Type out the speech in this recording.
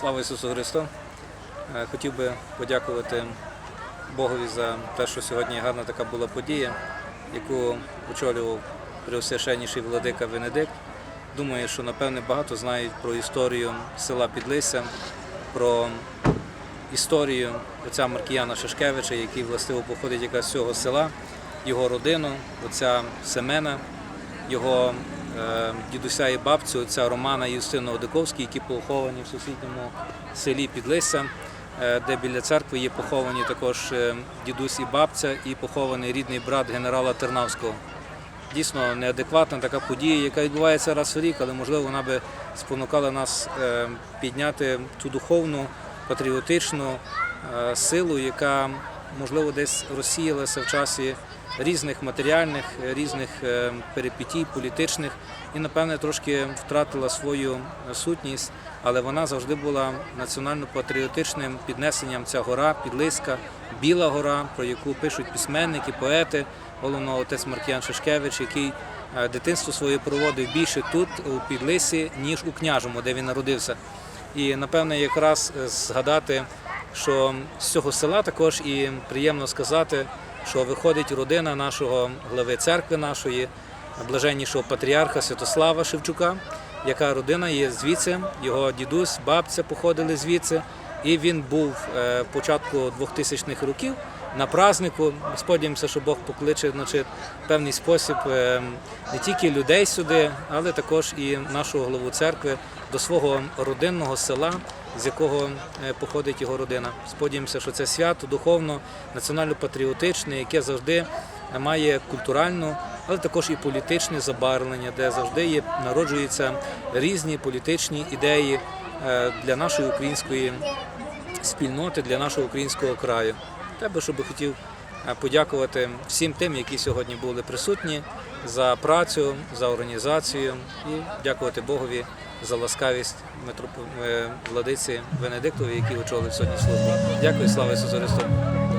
Слава Ісусу Христу! Е, Хотів би подякувати Богові за те, що сьогодні гарна така була подія, яку очолював преосвященніший владика Венедикт. Думаю, що напевне багато знають про історію села Підлися, про історію отця Маркіяна Шашкевича, який властиво походить якраз з цього села, його родину, отця Семена, його дідуся і бабцю, отця Романа і Юстина Одиковський, які поховані в сусідньому селі Підлися, е, де біля церкви є поховані також е, дідусь і бабця, і похований рідний брат генерала Тернавського. Дійсно неадекватна така подія, яка відбувається раз в рік, але можливо вона би спонукала нас е, підняти ту духовну, патріотичну е, силу, яка можливо десь розсіялася в часі різних матеріальних, е, різних е, перипетій, політичних. І, напевне, трошки втратила свою е, сутність, але вона завжди була національно-патріотичним піднесенням. Ця гора, Підлиська, Біла гора, про яку пишуть письменники, поети, головно отець Маркіян Шишкевич, який дитинство своє проводив більше тут, у Підлисі, ніж у княжому, де він народився. І напевне, якраз згадати, що з цього села також і приємно сказати, що виходить родина нашого глави церкви нашої, блаженнішого патріарха Святослава Шевчука, яка родина є звідси, його дідусь, бабця походили звідси, і він був е, початку 2000-х років на празднику. Сподіваємося, що Бог покличе значить, певний спосіб е, не тільки людей сюди, але також і нашого главу церкви до свого родинного села, з якого е, походить його родина. Сподіваємося, що це свято духовно, національно-патріотичне, яке завжди має культуральну, але також і політичне забарвлення, де завжди є, народжуються різні політичні ідеї е, для нашої української спільноти, для нашого українського краю. Тебе, щоб хотів е, подякувати всім тим, які сьогодні були присутні за працю, за організацію і дякувати Богові за ласкавість е, владиці Венедиктові, який очолив сьогодні службу. Дякую, слава Ісусу Христу!